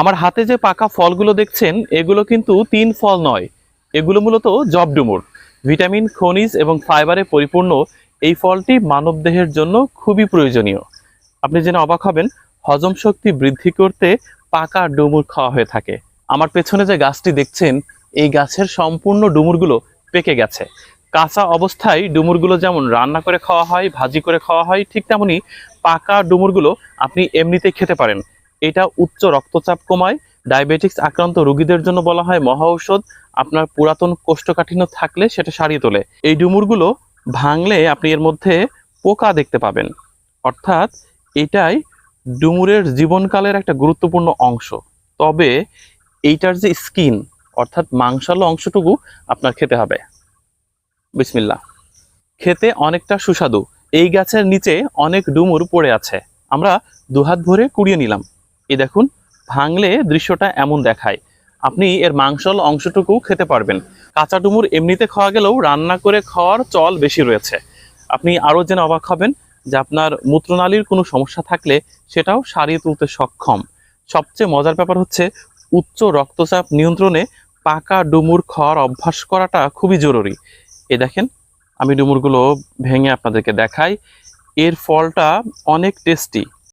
আমার হাতে যে পাকা ফলগুলো দেখছেন, এগুলো কিন্তু তিন ফল নয়। এগুলো মূলত জব ডুমুর। ভিটামিন, খনিজ এবং ফাইবারে পরিপূর্ণ এই ফলটি মানবদেহের জন্য খুবই প্রয়োজনীয়। আপনি জেনে অবাক হবেন, হজম শক্তি বৃদ্ধি করতে পাকা ডুমুর খাওয়া হয়ে থাকে। আমার পেছনে যে গাছটি দেখছেন, এই গাছের সম্পূর্ণ ডুমুরগুলো পেকে গেছে। কাঁচা অবস্থায় ডুমুরগুলো যেমন রান্না করে খাওয়া হয়, ভাজি করে খাওয়া হয়, ঠিক তেমনই পাকা ডুমুরগুলো আপনি এমনিতেই খেতে পারেন। এটা উচ্চ রক্তচাপ কমায়, ডায়াবেটিক্স আক্রান্ত রোগীদের জন্য বলা হয় মহা ঔষধ। আপনার পুরাতন কোষ্ঠকাঠিন্য থাকলে সেটা সারিয়ে তোলে। এই ডুমুরগুলো ভাঙলে আপনি এর মধ্যে পোকা দেখতে পাবেন। অর্থাৎ এটাই ডুমুরের জীবনকালের একটা গুরুত্বপূর্ণ অংশ। তবে এইটার যে স্কিন, অর্থাৎ মাংসালো অংশটুকু আপনার খেতে হবে। বিসমিল্লা খেতে অনেকটা সুস্বাদু। এই গাছের নিচে অনেক ডুমুর পড়ে আছে। আমরা দুহাত ভরে কুড়িয়ে নিলাম। এই দেখুন, ভাঙলে দৃশ্যটা এমন দেখায়। আপনি এর মাংসল অংশটুকু খেতে পারবেন। কাঁচা ডুমুর এমনিতে খাওয়া গেলেও রান্না করে খাওয়ার চল বেশি রয়েছে। আপনি আরও যেন অবাক হবেন যে আপনার মূত্রনালীর কোনো সমস্যা থাকলে সেটাও সারিয়ে তুলতে সক্ষম। সবচেয়ে মজার ব্যাপার হচ্ছে, উচ্চ রক্তচাপ নিয়ন্ত্রণে পাকা ডুমুর খাওয়ার অভ্যাস করাটা খুবই জরুরি। এ দেখেন, আমি ডুমুরগুলো ভেঙে আপনাদেরকে দেখাই। এর ফলটা অনেক টেস্টি।